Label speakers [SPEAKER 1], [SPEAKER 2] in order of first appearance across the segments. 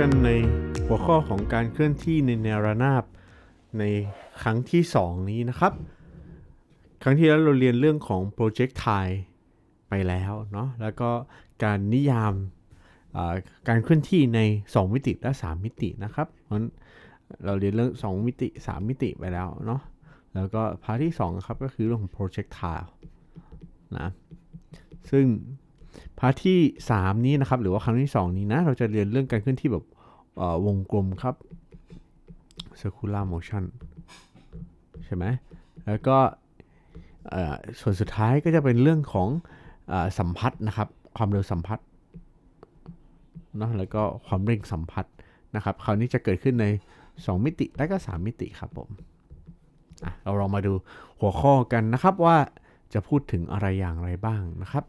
[SPEAKER 1] กันในหัวข้อของการเคลื่อนที่ในแนวระนาบในครั้งที่ 2 นี้นะครับ ครั้งที่แล้วเราเรียนเรื่องของ projectile ไปแล้วเนาะแล้วก็การนิยามการเคลื่อนที่ใน 2 มิติและ 3 มิตินะครับเพราะเราเรียนเรื่อง 2 มิติ 3 มิติไปแล้วเนาะแล้วก็พาร์ทที่2ครับก็คือเรื่องของ projectile นะซึ่ง พาร์ทที่ 3 นี้นะครับ หรือว่าครั้งที่ 2 นี้นะ เราจะเรียนเรื่องการเคลื่อนที่แบบวงกลมครับ circular motion ใช่ไหมแล้วก็ส่วนสุดท้ายก็จะเป็นเรื่องของอสัมพัทธ์นะครับ ความเร็วสัมพัทธ์นะแล้วก็ความเร่งสัมพัทธ์นะครับ คราวนี้จะเกิดขึ้นใน 2 มิติและก็ 3 มิติครับผมเราลองมาดูหัวข้อกันนะครับว่าจะพูดถึงอะไรอย่างไรบ้างนะครับ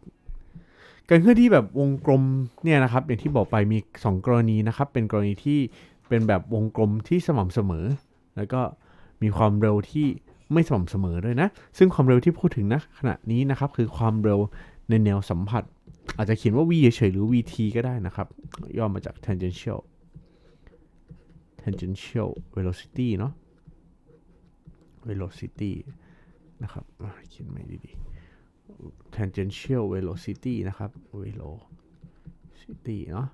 [SPEAKER 1] การเคลื่อนที่แบบวงกลมเนี่ยนะครับอย่างที่บอกไปมี 2 กรณีนะครับ เป็นกรณีที่เป็นแบบวงกลมที่สม่ำเสมอ แล้วก็มีความเร็วที่ไม่สม่ำเสมอด้วยนะ ซึ่งความเร็วที่พูดถึงนะขณะนี้นะครับ คือความเร็วในแนวสัมผัส อาจจะเขียนว่า v เฉยๆหรือ vt ก็ได้นะครับ ย่อมาจาก tangential tangential velocity เนาะ velocity นะครับเขียนไม่ดีๆ tangential velocity นะครับ velocity เนาะ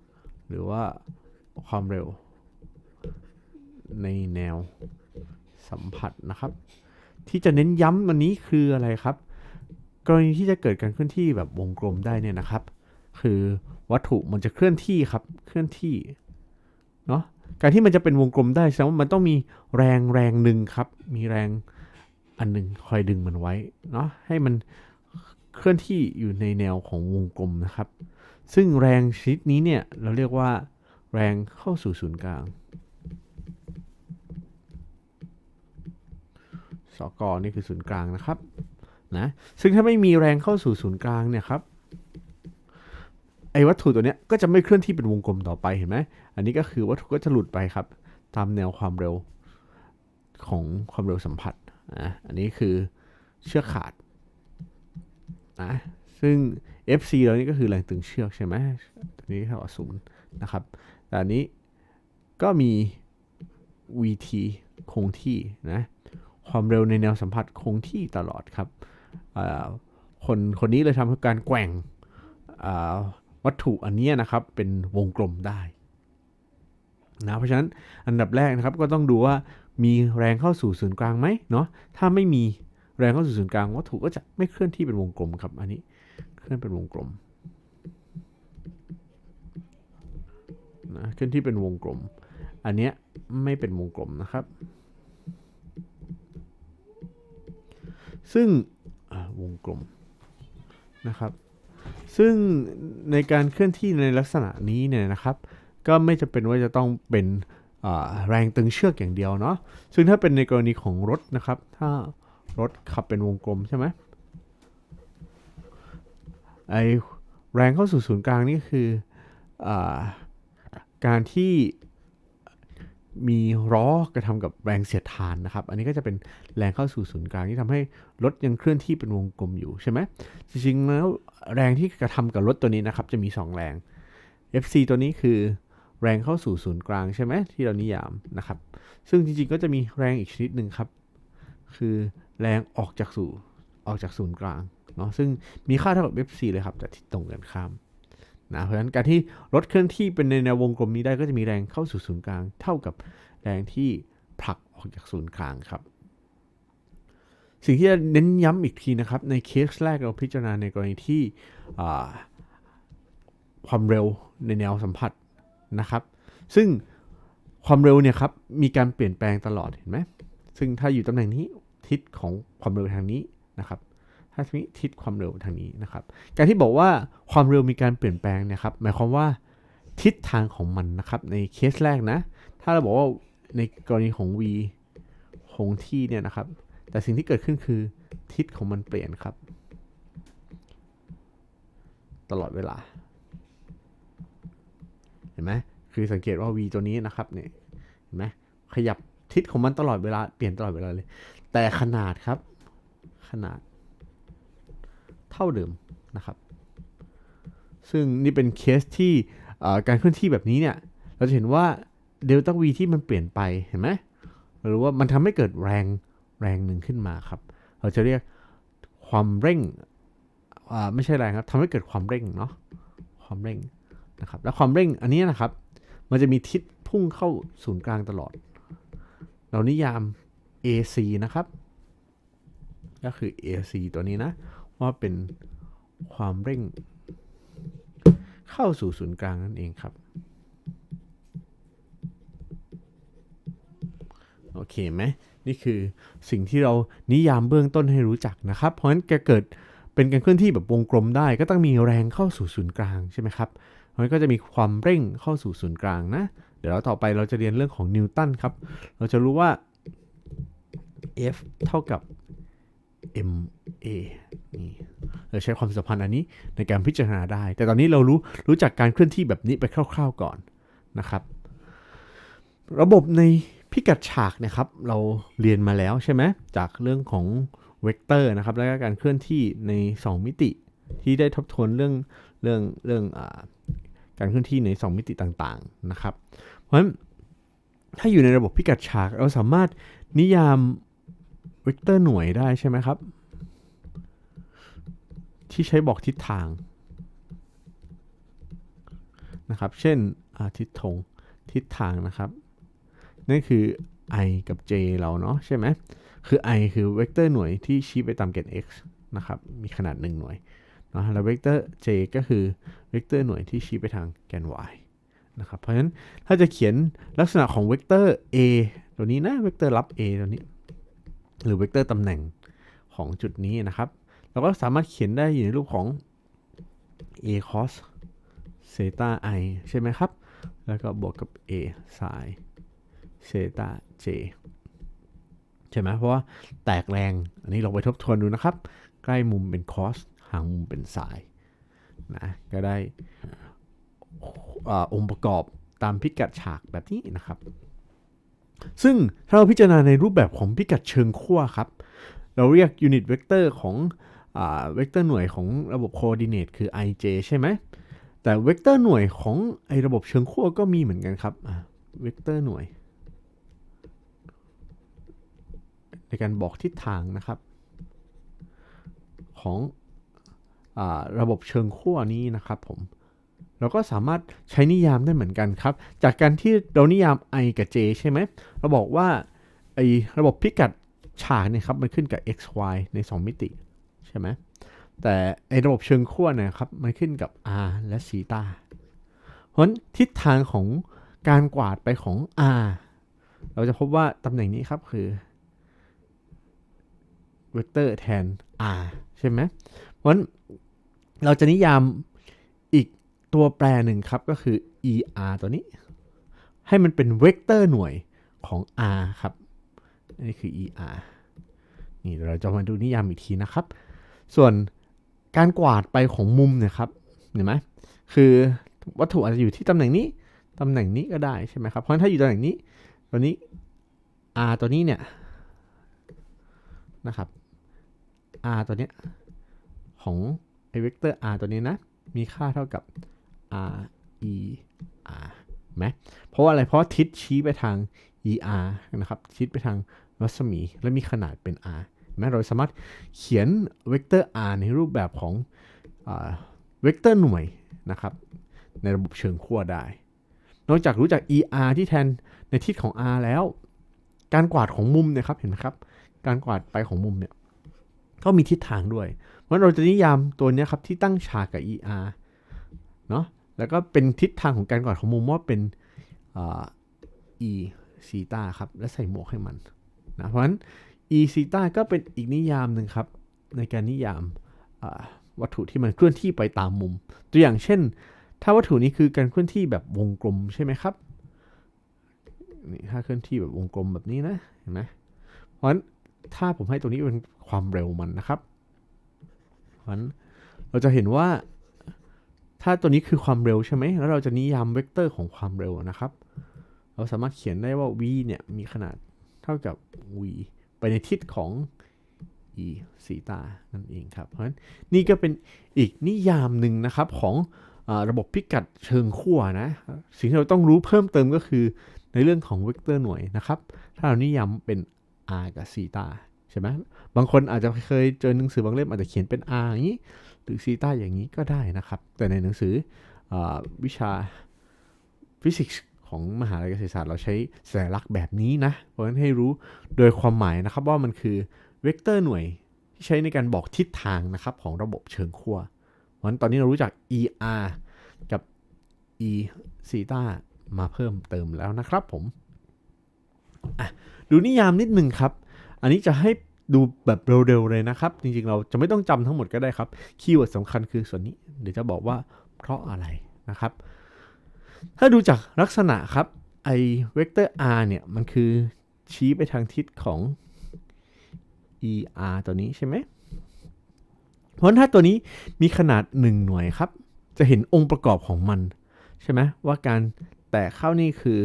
[SPEAKER 1] หรือว่าความเร็ว ในแนวสัมผัสนะครับ ที่จะเน้นย้ำวันนี้คืออะไรครับ กรณีที่จะเกิดการเคลื่อนที่แบบวงกลมได้เนี่ยนะครับ คือวัตถุมันจะเคลื่อนที่ครับเคลื่อนที่เนาะการที่มันจะเป็นวงกลมได้แสดงว่ามันต้องมีแรงแรงหนึ่งครับ มีแรงอันหนึ่งคอยดึงมันไว้เนาะให้มัน เคลื่อนที่อยู่ในแนวของวงกลมนะครับ ซึ่งแรงชนิดนี้เนี่ยเราเรียกว่า แรงเข้าสู่ศูนย์กลางสกนี่คือศูนย์กลางนะครับนะซึ่งถ้าไม่มีแรงเข้าสู่ศูนย์กลางเนี่ยครับไอ้วัตถุตัวเนี้ยก็จะไม่เคลื่อนที่เป็นวงกลมต่อไปเห็นไหมอันนี้ก็คือวัตถุก็จะหลุดไปครับ ตามแนวความเร็วของความเร็วสัมผัสนะอันนี้คือเชือกขาด นะซึ่ง FC เรานี่ก็คือแรงตึงเชือกใช่ไหมตัวนี้เท่ากับศูนย์นะครับแต่อันนี้ก็มี VT คงที่นะความเร็วในแนวสัมผัสคงที่ตลอดครับคนคนนี้เลยทำให้การแกว่งวัตถุอันนี้นะครับเป็นวงกลมได้นะเพราะฉะนั้นอันดับแรกนะครับก็ต้องดูว่ามีแรงเข้าสู่ศูนย์กลางไหมเนาะถ้าไม่มี แรงเข้าสู่ศูนย์กลางวัตถุก็จะไม่เคลื่อนที่เป็นวงกลมครับ อันนี้เคลื่อนเป็นวงกลมนะเคลื่อนที่เป็นวงกลม อันเนี้ยไม่เป็นวงกลมนะครับ ซึ่งวงกลมนะครับ ซึ่งในการเคลื่อนที่ในลักษณะนี้เนี่ยนะครับ ก็ไม่จะเป็นว่าจะต้องเป็นแรงตึงเชือกอย่างเดียวเนาะซึ่งถ้าเป็นในกรณีของรถนะครับ ถ้า รถขับเป็นวงกลมใช่ไหมไอแรงเข้าสู่ศูนย์กลางนี่คืออการที่มีล้อกระทำกับแรงเสียดทานนะครับ อันนี้ก็จะเป็นแรงเข้าสู่ศูนย์กลางที่ทำให้รถยังเคลื่อนที่เป็นวงกลมอยู่ใช่ไหมจริงๆแล้วแรงที่กระทำกับรถตัวนี้นะครับ จะมี 2 แรง FC ตัวนี้คือแรงเข้าสู่ศูนย์กลางใช่ไหมที่เรานิยามนะครับ ซึ่งจริงๆก็จะมีแรงอีกชนิดหนึ่งครับ คือ แรงออกจากสู่ออกจากศูนย์กลางเนาะซึ่งมีค่าเท่ากับ F4 เลยครับ แต่ทิศตรงกันข้ามนะเพราะฉะนั้นการที่รถเคลื่อนที่เป็นในแนววงกลมนี้ได้ก็จะมีแรงเข้าสู่ศูนย์กลาง เท่ากับแรงที่ผลักออกจากศูนย์กลางครับ สิ่งที่จะเน้นย้ำอีกทีนะครับ ในเคสแรกเราพิจารณาในกรณีที่ความเร็วในแนวสัมผัสนะครับ ซึ่งความเร็วเนี่ยครับมีการเปลี่ยนแปลงตลอดเห็นไหมซึ่งถ้าอยู่ตำแหน่งนี้ ทิศของความเร็วทางนี้นะครับถ้าทีนี้ทิศความเร็วทางนี้นะครับ การที่บอกว่าความเร็วมีการเปลี่ยนแปลงนะครับ หมายความว่าทิศทางของมันนะครับ ในเคสแรกนะ ถ้าเราบอกว่าในกรณีของ v คงที่เนี่ยนะครับ แต่สิ่งที่เกิดขึ้นคือทิศของมันเปลี่ยนครับ ตลอดเวลา เห็นไหมคือสังเกตว่า v ตัวนี้นะครับเนี่ยเห็นไหมขยับทิศของมันตลอดเวลาเปลี่ยนตลอดเวลาเลย แต่ขนาดครับ ขนาด เท่าเดิมนะครับ ซึ่งนี่เป็นเคสที่การเคลื่อนที่แบบนี้เนี่ย เราจะเห็นว่าเดลต้า v ที่มันเปลี่ยนไปเห็นไหมหรือว่ามันทำให้เกิดแรงแรงหนึ่งขึ้นมาครับ เราจะเรียกความเร่งไม่ใช่แรงครับทำให้เกิดความเร่งเนาะความเร่งนะครับ แล้วความเร่งอันนี้นะครับ มันจะมีทิศพุ่งเข้าศูนย์กลางตลอด เรานิยาม AC นะครับ ก็คือ AC ตัวนี้นะ ว่าเป็นความเร่งเข้าสู่ศูนย์กลางนั่นเองครับ โอเคไหมนี่คือสิ่งที่เรานิยามเบื้องต้นให้รู้จักนะครับ เพราะฉะนั้นจะเกิดเป็นการเคลื่อนที่แบบวงกลมได้ ก็ต้องมีแรงเข้าสู่ศูนย์กลางใช่ไหมครับเพราะฉะนั้นก็จะมีความเร่งเข้าสู่ศูนย์กลางนะ เดี๋ยวเราต่อไปเราจะเรียนเรื่องของนิวตันครับ เราจะรู้ว่า F เท่ากับ ma นี่เราใช้ความสัมพันธ์อันนี้ในการพิจารณาได้ แต่ตอนนี้เรารู้รู้จักการเคลื่อนที่แบบนี้ไปคร่าวๆก่อนนะครับ ระบบในพิกัดฉากนะครับเราเรียนมาแล้วใช่ไหมจากเรื่องของเวกเตอร์นะครับ แล้วก็การเคลื่อนที่ใน 2 มิติที่ได้ทบทวนเรื่องเรื่องเรื่องอการเคลื่อนที่ใน 2 มิติต่างๆนะครับ เพราะฉะนั้นถ้าอยู่ในระบบพิกัดฉากเราสามารถนิยาม เวกเตอร์หน่วยได้ใช่ไหมครับ ที่ใช้บอกทิศทางนะครับ เช่นทิศทงทิศทางนะครับ นั่นคือ i กับ j เราเนาะใช่ไหมคือ i คือเวกเตอร์หน่วยที่ชี้ไปตามแกน x นะครับ มีขนาด 1 หน่วยนะแล้วเวกเตอร์ j ก็คือเวกเตอร์หน่วยที่ชี้ไปทางแกน y นะครับ เพราะฉะนั้นถ้าจะเขียนลักษณะของเวกเตอร์ a ตัวนี้นะ เวกเตอร์รับ a ตัวนี้ หรือเวกเตอร์ตำแหน่งของจุดนี้นะครับ เราก็สามารถเขียนได้อยู่ในรูปของ a cos theta i ใช่ไหมครับ แล้วก็บวกกับ a sin เซตา j ใช่ไหมเพราะว่าแตกแรง อันนี้ลองไปทบทวนดูนะครับ ใกล้มุมเป็น cos ห่างมุมเป็น sin นะ ก็ได้อาองค์ประกอบตามพิกัดฉากแบบนี้นะครับ ซึ่งถ้าเราพิจารณาในรูปแบบของพิกัดเชิงขั้วครับ เราเรียกยูนิตเวกเตอร์ของเวกเตอร์หน่วยของระบบโคออร์ดิเนตคือ ij ใช่ไหม แต่เวกเตอร์หน่วยของไอระบบเชิงขั้วก็มีเหมือนกันครับเวกเตอร์หน่วย ในการบอกทิศทางนะครับ ของอระบบเชิงขั้วนี้นะครับผม เราก็สามารถใช้นิยามได้เหมือนกันครับ จากการที่เรานิยาม i กับ j ใช่ไหมเราบอกว่าไอระบบพิกัดฉากเนี่ยครับมันขึ้นกับ x y ใน 2 มิติใช่ไหมแต่ไอระบบเชิงขั้วเนี่ยครับมันขึ้นกับ r และซีตาเพราะนั้นทิศทางของการกวาดไปของ r เราจะพบว่าตำแหน่งนี้ครับคือเวกเตอร์แทน r ใช่ไหมเพราะนั้นเราจะนิยาม ตัวแปรหนึ่งครับก็คือ er ตัวนี้ ให้มันเป็นเวกเตอร์หน่วยของ r ครับนี่คือ er นี่เราจะมาดูนิยามอีกทีนะครับ ส่วนการกวาดไปของมุมเนี่ยครับเห็นไหมคือวัตถุอาจจะอยู่ที่ตำแหน่งนี้ตำแหน่งนี้ก็ได้ใช่ไหมครับ เพราะถ้าอยู่ตำแหน่งนี้ ตัวนี้ r ตัวนี้เนี่ยนะครับ r ตัวเนี้ยของไอเวกเตอร์ r ตัวนี้นะ มีค่าเท่ากับ r e r ไหมเพราะอะไรเพราะทิศชี้ไปทาง e r นะครับทิศไปทางรัศมีและมีขนาดเป็น r แม้เราสามารถเขียนเวกเตอร์ r ในรูปแบบของเวกเตอร์หน่วยนะครับในระบบเชิงขั้วได้ นอกจากรู้จัก er ที่แทนในทิศของ r แล้ว การกวาดของมุมเนี่ยครับเห็นไหมครับ การกวาดไปของมุมเนี่ยก็มีทิศทางด้วย เพราะเราจะนิยามตัวนี้ครับที่ตั้งฉากกับ er เนาะ แล้วก็เป็นทิศทางของการกวาดของมุมว่าเป็น e ซีตาครับ และใส่หมวกให้มันนะเพราะฉะนั้น e ซีตาก็เป็นอีกนิยามหนึ่งครับ ในการนิยามวัตถุที่มันเคลื่อนที่ไปตามมุม ตัวอย่างเช่น ถ้าวัตถุนี้คือการเคลื่อนที่แบบวงกลมใช่ไหมครับนี่ถ้าเคลื่อนที่แบบวงกลมแบบนี้นะเห็นไหมเพราะฉะนั้นถ้าผมให้ตรงนี้เป็นความเร็วมันนะครับ เพราะฉะนั้นเราจะเห็นว่า ถ้าตัวนี้คือความเร็วใช่ไหมแล้วเราจะนิยามเวกเตอร์ของความเร็วนะครับ เราสามารถเขียนได้ว่า v เนี่ยมีขนาดเท่ากับ v ไปในทิศของ e ซีตา นั่นเองครับ เพราะฉะนั้นนี่ก็เป็นอีกนิยามหนึ่งนะครับของอระบบพิกัดเชิงขั้วนะ สิ่งที่เราต้องรู้เพิ่มเติมก็คือในเรื่องของเวกเตอร์หน่วยนะครับ ถ้าเรานิยามเป็น r กับซีตาใช่ไหมบางคนอาจจะเคยเจอหนังสือบางเล่มอาจจะเขียนเป็น r อย่างนี้ หรือซีต้าอย่างนี้ก็ได้นะครับ แต่ในหนังสืออวิชาฟิสิกส์ของมหาลัยเกษตรศาสตร์เราใช้สัญลักษณ์แบบนี้นะ เพราะฉะนั้นให้รู้โดยความหมายนะครับว่ามันคือเวกเตอร์หน่วยที่ใช้ในการบอกทิศทางนะครับของระบบเชิงขั้วเพราะฉะนั้นตอนนี้เรารู้จัก ER กับ E ซีต้ามาเพิ่มเติมแล้วนะครับผมดูนิยามนิดหนึ่งครับ อันนี้จะให้ ดูแบบเร็วๆเลยนะครับ จริงๆ เราจะไม่ต้องจำทั้งหมดก็ได้ครับ คีย์เวิร์ดสำคัญคือส่วนนี้ เดี๋ยวจะบอกว่าเพราะอะไรนะครับ ถ้าดูจากลักษณะครับ ไอเวกเตอร์ r เนี่ย มันคือชี้ไปทางทิศของ er ตัวนี้ใช่ไหม เพราะถ้าตัวนี้มีขนาด 1 หน่วยครับ จะเห็นองค์ประกอบของมัน ใช่ไหมว่าการแตกเข้านี่คือ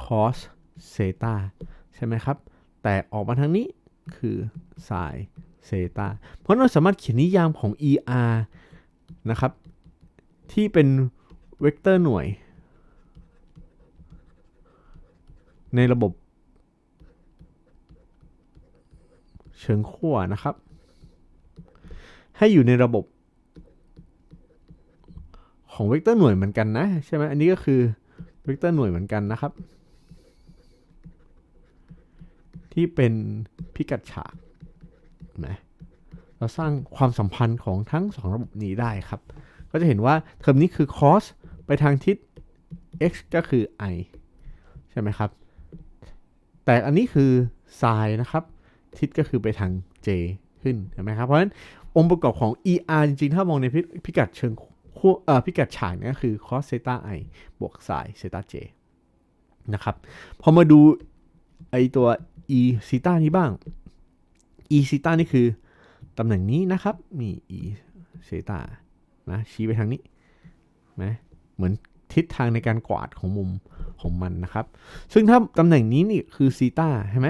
[SPEAKER 1] cos theta ใช่ไหมครับ แตกออกมาทางนี้ คือ sin theta เพราะเราสามารถเขียนนิยามของ er นะครับ ที่เป็นเวกเตอร์หน่วย ในระบบเชิงขั้วนะครับ ให้อยู่ในระบบของเวกเตอร์หน่วยเหมือนกันนะ ใช่ไหมอันนี้ก็คือเวกเตอร์หน่วยเหมือนกันนะครับ ที่เป็นพิกัดฉากนไหมเราสร้างความสัมพันธ์ของทั้งสองระบบนี้ได้ครับ ก็จะเห็นว่าเทอมนี้คือ cos ไปทางทิศ x ก็คือ i ใช่ไหมครับ แต่อันนี้คือ sin นะครับ ทิศก็คือไปทาง j ขึ้นเห็นไหมครับ เพราะฉะนั้นองค์ประกอบของ er จริงๆ ถ้ามองในพิพกัดเชิงพิกัดฉากนี่ก็คือ cos theta i บวก sin theta j นะครับ พอมาดูไอตัว e theta นี้บ้าง e theta นี่คือตำแหน่งนี้นะครับนี่ e theta นะชี้ไปทางนี้นะเหมือนทิศทางในการกวาดของมุมของมันนะครับ ซึ่งถ้าตำแหน่งนี้นี่คือซีต้าใช่ไหม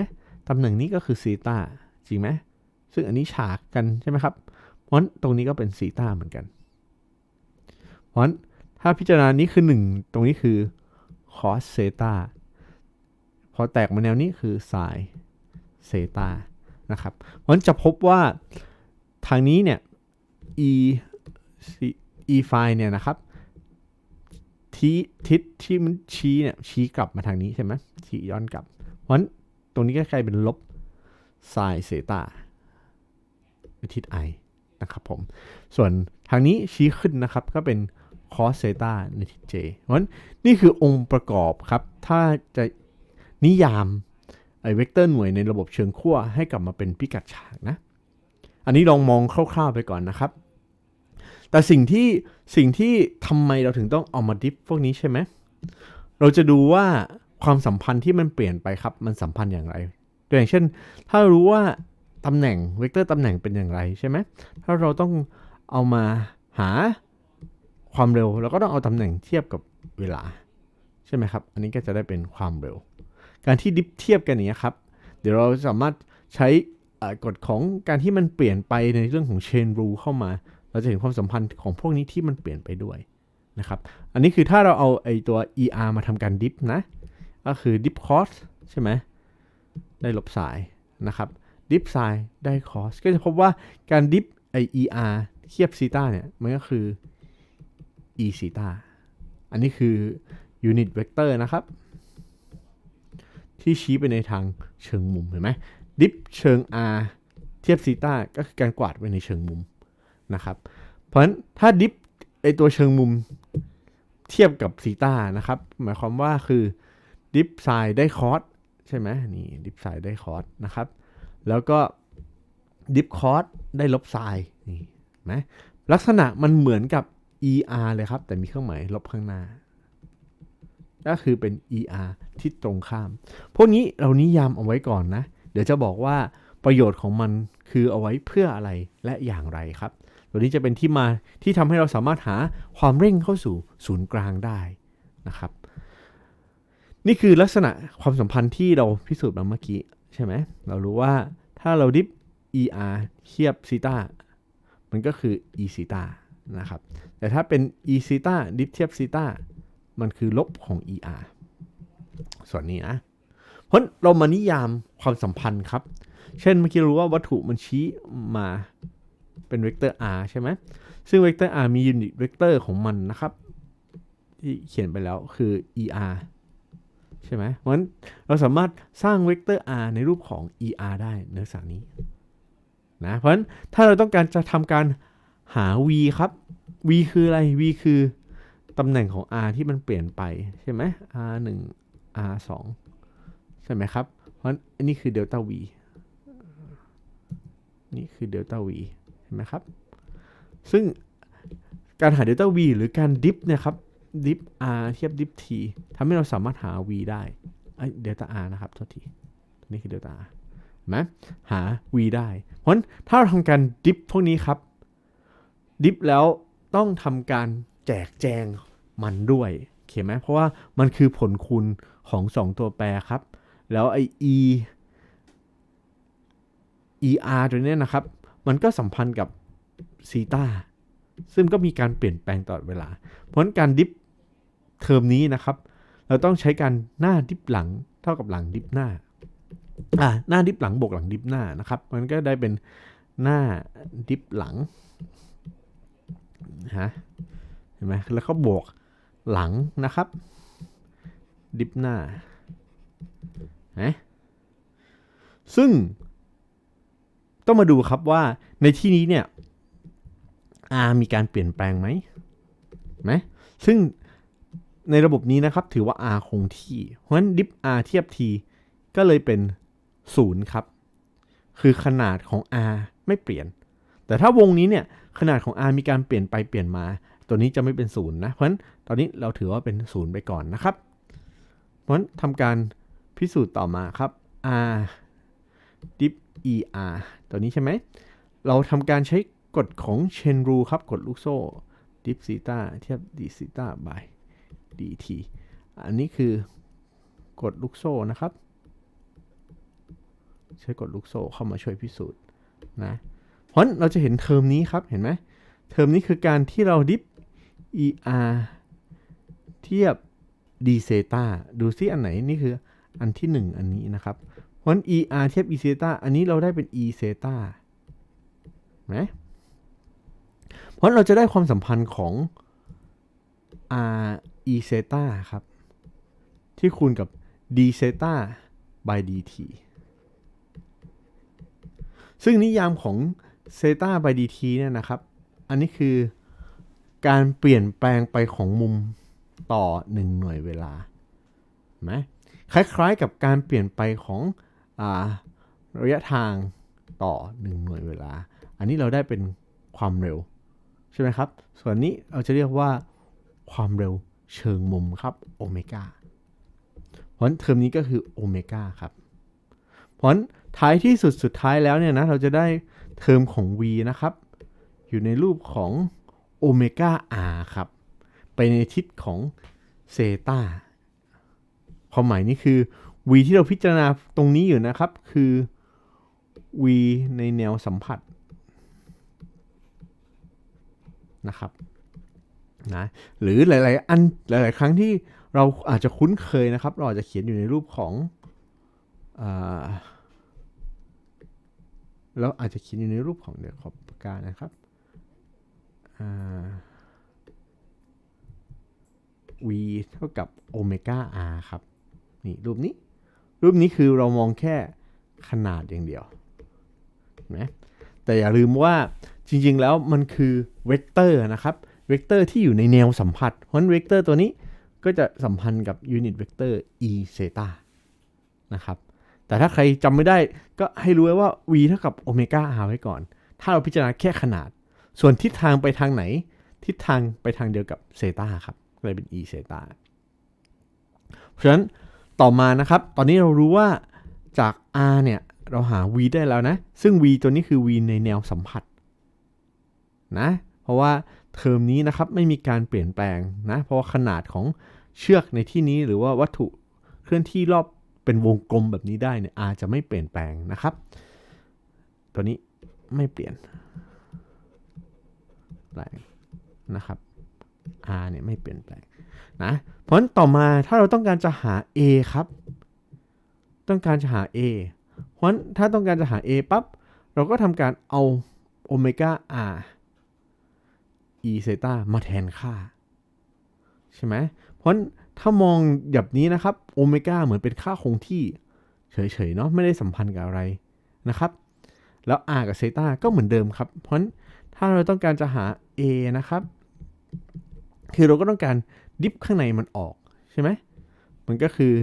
[SPEAKER 1] ตำแหน่งนี้ก็คือซีต้าจริงไหมซึ่งอันนี้ฉากกันใช่ไหมครับ เพราะฉะนั้นตรงนี้ก็เป็นซีต้าเหมือนกัน เพราะฉะนั้นถ้าพิจารณานี้คือ 1 ตรงนี้คือ cos เซตา อแตกมาแนวนี้คือ sin เซตานะครับเพราะฉะนั้นจะพบว่าทางนี้เนี่ย e e ไฟเนี่ยนะครับที่ทิศที่มันชี้เนี่ยชี้กลับมาทางนี้ใช่ไหมชี้ย้อนกลับ เพราะฉะนั้นตรงนี้ก็กลายเป็นลบ sin เซตาทิศ i นะครับผม ส่วนทางนี้ชี้ขึ้นนะครับก็เป็น cos เซตาในทิศ j เพราะฉะนั้นนี่คือองค์ประกอบครับ ถ้าจะ นิยามไอเวกเตอร์หน่วยในระบบเชิงขั้วให้กลับมาเป็นพิกัดฉากนะ อันนี้ลองมองคร่าวๆไปก่อนนะครับ แต่สิ่งที่สิ่งที่ทำไมเราถึงต้องเอามาดิฟพวกนี้ใช่ไหม เราจะดูว่าความสัมพันธ์ที่มันเปลี่ยนไปครับ มันสัมพันธ์อย่างไร ตัวอย่างเช่น ถ้ารู้ว่าตำแหน่งเวกเตอร์ตำแหน่งเป็นอย่างไรใช่ไหม ถ้าเราต้องเอามาหาความเร็วเราก็ต้องเอาตำแหน่งเทียบกับเวลา ใช่ไหมครับ อันนี้ก็จะได้เป็นความเร็ว การที่ดิฟเทียบกันอย่างนี้ยครับ เดี๋ยวเราสามารถใช้กฎของการที่มันเปลี่ยนไปในเรื่องของ chain rule เข้ามา เราจะเห็นความสัมพันธ์ของพวกนี้ที่มันเปลี่ยนไปด้วยนะครับ อันนี้คือถ้าเราเอาไอตัว er มาทำการดิฟนะ ก็คือ dip cos ใช่ไหม ได้ลบสายนะครับ dip sin ได้ cos ก็จะพบว่าการดิฟไอ er เทียบซีตาเนี่ย มันก็คือ e ซีตาอันนี้คือ unit vector นะครับ ที่ชี้ไปในทางเชิงมุมเห็นไหมดิฟเชิง r เทียบซีตาก็คือการกวาดไปในเชิงมุมนะครับ เพราะฉะนั้นถ้าดิฟไอตัวเชิงมุมเทียบกับซีตานะครับ หมายความว่าคือดิฟไซได้คอสใช่ไหมนี่ดิฟไซได้คอสนะครับ แล้วก็ดิฟคอสได้ลบไซนี่ไหมลักษณะมันเหมือนกับ er เลยครับ แต่มีเครื่องหมายลบข้างหน้า ก็คือเป็น er ที่ตรงข้าม พวกนี้เรานิยามเอาไว้ก่อนนะ เดี๋ยวจะบอกว่าประโยชน์ของมันคือเอาไว้เพื่ออะไรและอย่างไรครับ ตัวนี้จะเป็นที่มาที่ทำให้เราสามารถหาความเร่งเข้าสู่ศูนย์กลางได้นะครับ นี่คือลักษณะความสัมพันธ์ที่เราพิสูจน์มาเมื่อกี้ใช่ไหม เรารู้ว่าถ้าเราดิฟ er เทียบซีตามันก็คือ e ซีตานะครับ แต่ถ้าเป็น e ซีตาดิฟเทียบซีตามันคือลบของ er ส่วนนี้นะเพราะเรามานิยามความสัมพันธ์ครับ เช่นเมื่อกี้รู้ว่าวัตถุมันชี้มาเป็นเวกเตอร์ r ใช่ไหมซึ่งเวกเตอร์ r มียูนิตเวกเตอร์ของมันนะครับ ที่เขียนไปแล้วคือ er ใช่ไหมเพราะฉะนั้นเราสามารถสร้างเวกเตอร์ r ในรูปของ er ได้ในลักษณะนี้นะเพราะฉะนั้นถ้าเราต้องการจะทำการหา v ครับ v คืออะไร v คือตำแหน่งของ r ที่มันเปลี่ยนไปใช่ไหม r 1 r 2ใช่ไหมครับ เพราะอันนี้คือเดลต้า v นี่คือเดลต้า v เห็นไหมครับ ซึ่งการหาเดลต้า v หรือการดิฟนี่ยครับดิฟ r เทียบดิฟ t ทำให้เราสามารถหา v ได้เดลต้า r นะครับโทษทีนี่คือเดลต้า r เห็นไหมหา v ได้ เพราะฉะนั้นถ้าเราทำการดิฟพวกนี้ครับ ดิฟแล้วต้องทำการแจกแจงมันด้วย โอเคไหมเพราะว่ามันคือผลคูณของ 2 ตัวแปรครับ แล้วไอ e er ตัวนี้นะครับ มันก็สัมพันธ์กับซีตาซึ่งก็มีการเปลี่ยนแปลงตลอดเวลา เพราะฉะนั้นการดิฟเทอมนี้นะครับ เราต้องใช้การหน้าดิฟหลังเท่ากับหลังดิฟหน้าอ่าหน้าดิฟหลังบวกหลังดิฟหน้านะครับ มันก็ได้เป็นหน้าดิฟหลังฮะเห็นไหมแล้วก็บวก หลังนะครับ ดิฟหน้าฮะซึ่ง ต้องมาดูครับว่าในที่นี้เนี่ย R มีการเปลี่ยนแปลงไหมไหมซึ่งในระบบนี้นะครับ ถือว่า R คงที่ เพราะฉะนั้น diff R เทียบ T ก็เลยเป็น 0 ครับ คือขนาดของ R ไม่เปลี่ยน แต่ถ้าวงนี้เนี่ย ขนาดของ R มีการเปลี่ยนไปเปลี่ยนมา ตัวนี้จะไม่เป็น 0 นะ เพราะฉะนั้น ตอนนี้เราถือว่าเป็น0ไปก่อนนะครับ เพราะฉะนั้นทำการพิสูจน์ต่อมาครับ R diff er ตัวนี้ใช่ไหม เราทำการใช้กฎของ chain rule ครับ กฎลูกโซ่ diff theta เทียบ d theta by dt อันนี้คือกฎลูกโซ่นะครับ ใช้กฎลูกโซ่เข้ามาช่วยพิสูจน์นะเพราะเราจะเห็นเทอมนี้ครับ เห็นไหมเทอมนี้คือการที่เรา diff er เทียบ d theta ดูซิอันไหนนี่คืออันที่ 1 อันนี้นะครับเพราะั้น er เทียบ e theta อันนี้เราได้เป็น e theta ไหมเพราะเราจะได้ความสัมพันธ์ของ r e theta ครับ ที่คูณกับ d theta by dt ซึ่งนิยามของ theta by dt เนี่ยนะครับ อันนี้คือการเปลี่ยนแปลงไปของมุม ต่อ 1 หน่วยเวลาไหมคล้ายๆกับการเปลี่ยนไปของอระยะทางต่อ 1 หน่วยเวลา อันนี้เราได้เป็นความเร็ว ใช่ไหมครับ ส่วนนี้เราจะเรียกว่าความเร็วเชิงมุมครับโอเมก้าเพราะเทอมนี้ก็คือโอเมก้าครับ เพราะท้ายที่สุดสุดท้ายแล้วเนี่ยนะเราจะได้เทอมของ v นะครับ อยู่ในรูปของโอเมก้า r ครับ ไปในทิศของเซตาความหมายนี้คือ v ที่เราพิจารณาตรงนี้อยู่นะครับ คือ v ในแนวสัมผัสนะครับนะหรือหลาย ๆ อันหลาย ๆ ครั้งที่เราอาจจะคุ้นเคยนะครับ เราอาจจะเขียนอยู่ในรูปของแล้วอาจจะเขียนอยู่ในรูปของเดี๋ยวขอบปากกานะครับ v เท่ากับโอเมก้า r ครับ นี่รูปนี้ รูปนี้คือเรามองแค่ขนาดอย่างเดียวนะแต่อย่าลืมว่าจริงๆแล้วมันคือเวกเตอร์นะครับ เวกเตอร์ที่อยู่ในแนวสัมผัส เพราะนเวกเตอร์ตัวนี้ก็จะสัมพันธ์กับยูนิตเวกเตอร์ e เซตานะครับ แต่ถ้าใครจำไม่ได้ก็ให้รู้ไว้ว่า v เท่ากับโอเมก้า r ไว้ก่อน ถ้าเราพิจารณาแค่ขนาด ส่วนทิศทางไปทางไหน ทิศทางไปทางเดียวกับเซตาครับ เลยเป็น e เซตาเพราะฉะนั้นต่อมานะครับ ตอนนี้เรารู้ว่าจาก r เนี่ย เราหา v ได้แล้วนะ ซึ่ง v ตัวนี้คือ v ในแนวสัมผัสนะ เพราะว่าเทอมนี้นะครับไม่มีการเปลี่ยนแปลงนะ เพราะว่าขนาดของเชือกในที่นี้หรือว่าวัตถุเคลื่อนที่รอบเป็นวงกลมแบบนี้ได้เนี่ยอาจจะไม่เปลี่ยนแปลงนะครับ ตัวนี้ไม่เปลี่ยนแปลงนะครับ r เนี่ยไม่เปลี่ยนแปลงนะเพราะฉะนั้นต่อมาถ้าเราต้องการจะหา a ครับ ต้องการจะหา a เพราะฉะนั้นถ้าต้องการจะหา a ปั๊บเราก็ทำการเอาโอเมก้า r e เซต้ามาแทนค่า ใช่ไหมเพราะฉะนั้นถ้ามองแบบนี้นะครับโอเมก้าเหมือนเป็นค่าคงที่เฉยๆเนาะไม่ได้สัมพันธ์กับอะไรนะครับ แล้ว r กับเซต้าก็เหมือนเดิมครับ เพราะฉะนั้นถ้าเราต้องการจะหา a นะครับ คือเราก็ต้องการดิฟข้างในมันออกใช่ไหมมันก็คือ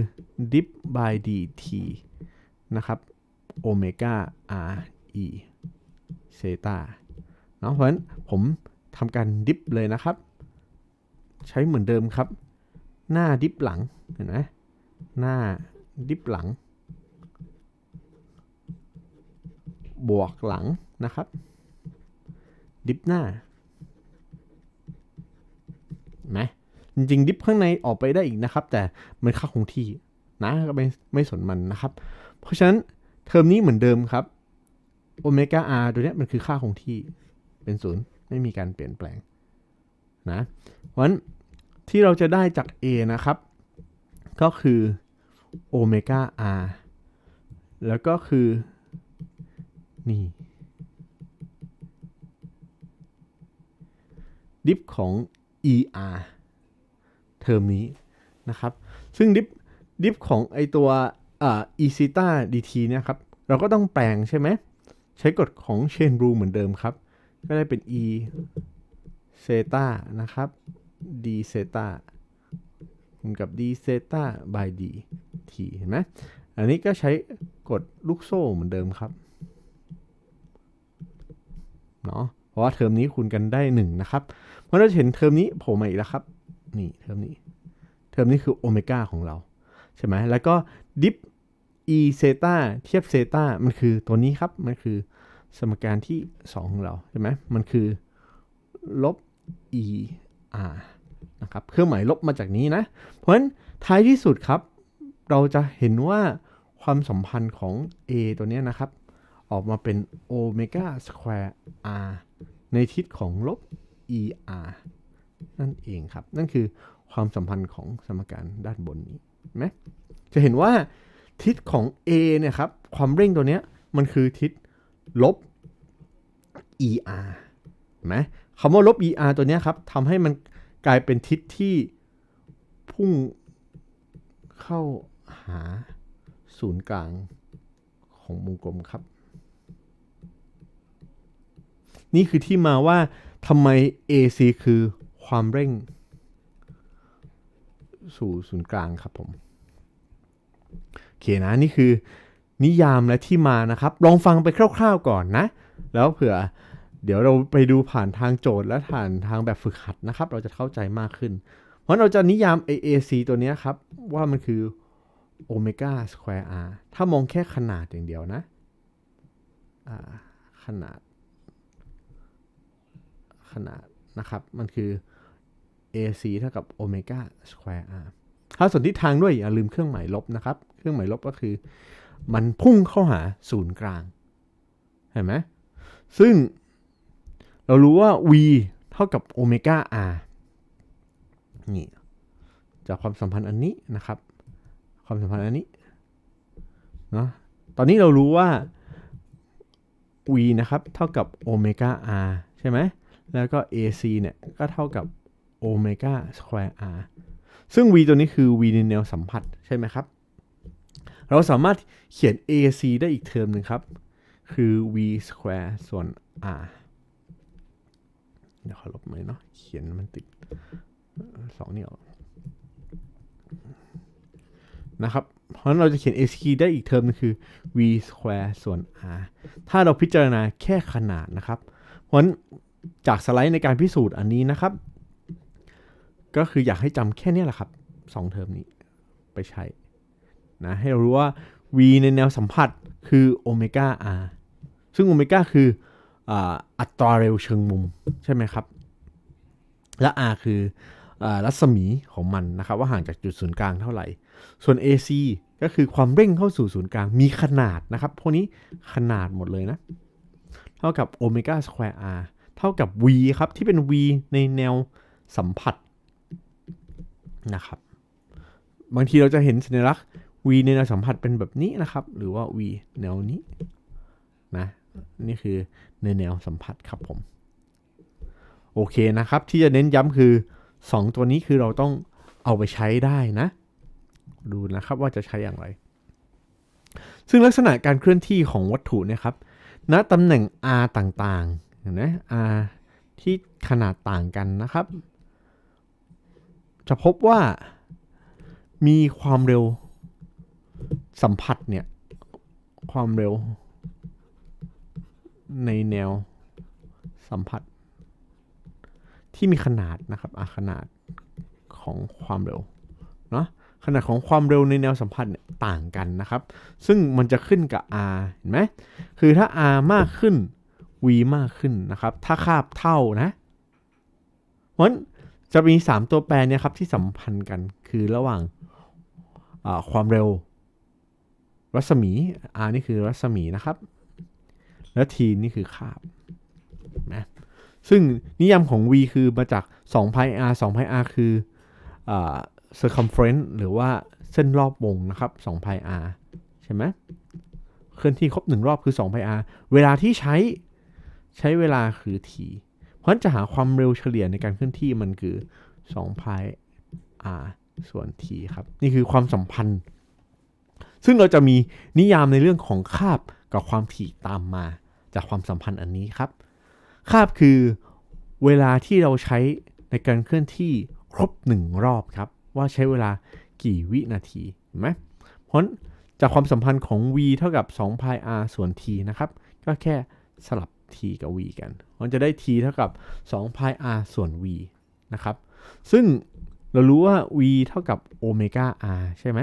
[SPEAKER 1] dip by dt นะครับโอเมก้า r e เซตาเนาะเพราะฉะนั้นผมทำการดิฟเลยนะครับ ใช้เหมือนเดิมครับ หน้าดิฟหลังเห็นไหมหน้าดิฟหลัง บวกหลังนะครับ ดิฟหน้า ไหมจริงๆดิฟข้างในออกไปได้อีกนะครับ แต่มันค่าคงที่นะก็ไม่ไม่สนมันนะครับ เพราะฉะนั้นเทอมนี้เหมือนเดิมครับโอเมก้า r ตัวเนี้ยมันคือค่าคงที่เป็นศูนย์ไม่มีการเปลี่ยนแปลงนะเพราะฉะนั้นที่เราจะได้จาก a นะครับ ก็คือโอเมก้า r แล้วก็คือนี่ดิฟของ ER เทอมนี้นะครับ ซึ่งดิฟดิฟของไอตัวอ่า e z e t a dt เนี่ยครับ เราก็ต้องแปลงใช่ไหม ใช้กฎของ chain rule เหมือนเดิมครับ ก็ได้เป็น e z e t a นะครับ d z e t a คูณกับ d z e t a by dt เห็นไหมอันนี้ก็ใช้กฎลูกโซ่เหมือนเดิมครับ เนาะ ราะว่าเทอมนี้คูณกันได้1นะครับ เพราะเราจะเห็นเทอมนี้โผล่มาอีกแล้วครับ นี่เทอมนี้ เทอมนี้คือโอเมก้าของเรา ใช่ไหม แล้วก็ดิฟ e เซตาเทียบเซตามันคือตัวนี้ครับ มันคือสมการที่ 2 ของเรา ใช่ไหม มันคือลบ e r นะครับ เครื่องหมายลบมาจากนี้นะ เพราะฉะนั้นท้ายที่สุดครับ เราจะเห็นว่าความสัมพันธ์ของ a ตัวนี้นะครับ ออกมาเป็นโอเมก้าสแควร์ r ในทิศของลบ e r นั่นเองครับ นั่นคือความสัมพันธ์ของสมการด้านบนนี้ไหมจะเห็นว่าทิศของ a เนี่ยครับ ความเร่งตัวเนี้ยมันคือทิศลบ er ไหมคำว่าลบ er ตัวเนี้ยครับทำให้มันกลายเป็นทิศที่พุ่งเข้าหาศูนย์กลางของวงกลมครับ นี่คือที่มาว่าทำไม AC คือความเร่ง สู่ศูนย์กลางครับผมโอเคนะนี่คือนิยามและที่มานะครับ ลองฟังไปคร่าวๆก่อนนะ แล้วเผื่อเดี๋ยวเราไปดูผ่านทางโจทย์และผ่านทางแบบฝึกหัดนะครับ เราจะเข้าใจมากขึ้น เพราะเราจะนิยาม AAC ตัวนี้ครับ ว่ามันคือโอเมก้าสแควร์ r ถ้ามองแค่ขนาดอย่างเดียวนะขนาด ขนาดนะครับ มันคือ AC เท่ากับโอเมก้าสแควร์ r ถ้าส่วนทิศทางด้วยอย่าลืมเครื่องหมายลบนะครับ เครื่องหมายลบก็คือ มันพุ่งเข้าหาศูนย์กลาง เห็นไหมซึ่งเรารู้ว่า v เท่ากับโอเมก้า r นี่จากความสัมพันธ์อันนี้นะครับ ความสัมพันธ์อันนี้เนาะตอนนี้เรารู้ว่า v นะครับ เท่ากับโอเมก้า r ใช่ไหม แล้วก็ ac เนี่ย ก็เท่ากับโอเมก้าสแควร์ r ซึ่ง v ตัวนี้คือ v ในแนวสัมผัสใช่ไหมครับ เราสามารถเขียน ac ได้อีกเทอมหนึ่งครับ คือ v square ส่วน r เดี๋ยวขอลบไหมเนาะ เขียนมันติดสองนี่ออกนะครับ เพราะฉะนั้นเราจะเขียน ac ได้อีกเทอมนึงคือ v square ส่วน r ถ้าเราพิจารณาแค่ขนาดนะครับ เพราะฉะนั้น จากสไลด์ในการพิสูจน์อันนี้นะครับ ก็คืออยากให้จำแค่นี้แหละครับสองเทอมนี้ไปใช้นะให้เรารู้ว่า v ในแนวสัมผัสคือโอเมก้า r ซึ่งโอเมก้าคืออัตราเร็วเชิงมุมใช่ไหมครับ และ r คืออรัศมีของมันนะครับ ว่าห่างจากจุดศูนย์กลางเท่าไหร่ ส่วน AC ก็คือความเร่งเข้าสู่ศูนย์กลางมีขนาดนะครับ พวกนี้ขนาดหมดเลยนะ เท่ากับโอเมก้าสแควร์ r เท่ากับ v ครับ ที่เป็น v ในแนวสัมผัสนะครับ บางทีเราจะเห็นสัญลักษณ์ v ในแนวสัมผัสเป็นแบบนี้นะครับ หรือว่า v แนวนี้นะนี่คือในแนวสัมผัสครับผม โอเคนะครับ ที่จะเน้นย้ำคือ 2 ตัวนี้คือเราต้องเอาไปใช้ได้นะ ดูนะครับว่าจะใช้อย่างไร ซึ่งลักษณะการเคลื่อนที่ของวัตถุเนะครับณตำแหน่ง r ต่างๆ เห็นไหม r ที่ขนาดต่างกันนะครับ จะพบว่ามีความเร็วสัมผัสเนี่ย ความเร็ว ในแนวสัมผัส ที่มีขนาดนะครับอะขนาดของความเร็วเนาะขนาดของความเร็วในแนวสัมผัสเนี่ยต่างกันนะครับ ซึ่งมันจะขึ้นกับ r เห็นไหมคือถ้า r มากขึ้น v มากขึ้นนะครับ ถ้าคาบเท่านะเพราะฉะนั้นจะมี 3 ตัวแปรเนี่ยครับที่สัมพันธ์กันคือระหว่างความเร็ว รัศมี r นี่คือรัศมีนะครับ และ t นี่คือคาบนะซึ่งนิยามของ v คือมาจาก2 pi r 2 pi r คืออ circumference หรือว่าเส้นรอบวงนะครับ2 pi r ใช่ไหมเคลื่อนที่ครบ 1 รอบคือ2 pi r เวลาที่ใช้ ใช้เวลาคือ t เพราะฉะนั้นจะหาความเร็วเฉลี่ยในการเคลื่อนที่มันคือ2 pi r ส่วน t ครับ นี่คือความสัมพันธ์ ซึ่งเราจะมีนิยามในเรื่องของคาบกับความถี่ตามมา จากความสัมพันธ์อันนี้ครับ คาบคือเวลาที่เราใช้ในการเคลื่อนที่ครบ 1 รอบครับ ว่าใช้เวลากี่วินาทีเห็นไหมเพราะจากความสัมพันธ์ของ v เท่ากับ2 pi r ส่วน t นะครับ ก็แค่สลับ t กับ v กัน มันจะได้ t เท่ากับ2 pi r ส่วน v นะครับ ซึ่งเรารู้ว่า v เท่ากับโอเมก้า r ใช่ไหม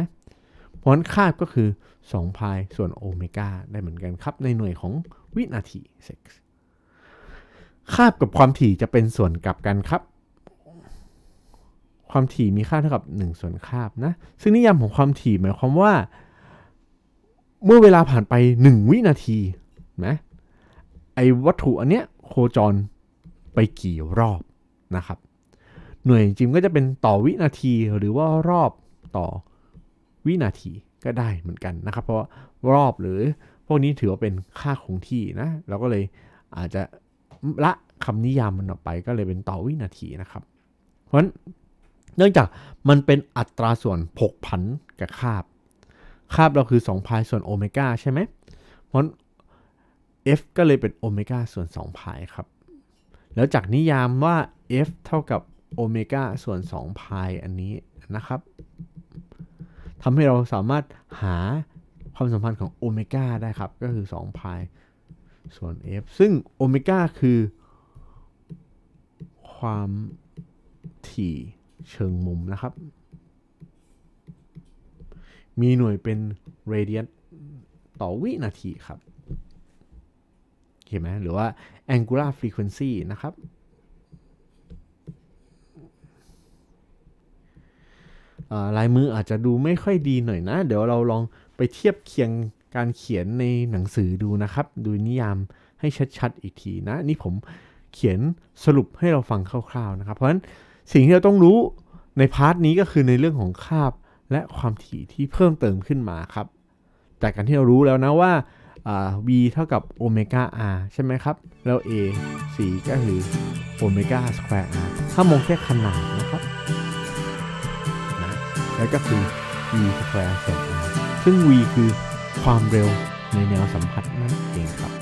[SPEAKER 1] เพราะนั้นคาบก็คือ2 pi ส่วนโอเมก้าได้เหมือนกันครับ ในหน่วยของวินาที s คาบกับความถี่จะเป็นส่วนกลับกันครับ ความถี่มีค่าเท่ากับ 1 ส่วนคาบนะ ซึ่งนิยามของความถี่หมายความว่า เมื่อเวลาผ่านไป 1 วินาทีนะ ไอ้วัตถุอันเนี้ยโคจรไปกี่รอบนะครับ หน่วยจริงก็จะเป็นต่อวินาทีหรือว่ารอบต่อวินาทีก็ได้เหมือนกันนะครับ เพราะรอบหรือพวกนี้ถือว่าเป็นค่าคงที่นะ เราก็เลยอาจจะละคำนิยามมันออกไปก็เลยเป็นต่อวินาทีนะครับ เพราะฉะนั้นเนื่องจากมันเป็นอัตราส่วนผกผันกับคาบ คาบเราคือ2พายส่วนโอเมก้าใช่ไหมเพราะ f ก็เลยเป็นโอเมก้าส่วน2พายครับ แล้วจากนิยามว่า f เท่ากับโอเมก้าส่วน2พายอันนี้นะครับทำให้เราสามารถหาความสัมพันธ์ของโอเมก้าได้ครับ ก็คือ2พายส่วน f ซึ่งโอเมก้าคือความถี่เชิงมุมนะครับ มีหน่วยเป็น radian ต่อวินาทีครับ ห็นไหมหรือว่า angular frequency นะครับ ลายมืออาจจะดูไม่ค่อยดีหน่อยนะ เดี๋ยวเราลองไปเทียบเคียงการเขียนในหนังสือดูนะครับ ดูนิยามให้ชัดๆอีกทีนะ นี่ผมเขียนสรุปให้เราฟังคร่าวๆนะครับ เพราะฉะนั้นสิ่งที่เราต้องรู้ในพาร์ทนี้ก็คือในเรื่องของคาบและความถี่ที่เพิ่มเติมขึ้นมาครับ จากการที่เรารู้แล้วนะว่า v เท่ากับโอเมก้า r ใช่ไหมครับ แล้ว a สีก็คือโอเมก้าสแควร์ r ถ้ามองแค่ขนาดนะครับนะแล้วก็คือ v สแควร์ส่วน r ซึ่ง v คือความเร็วในแนวสัมผัสนั่นเองครับ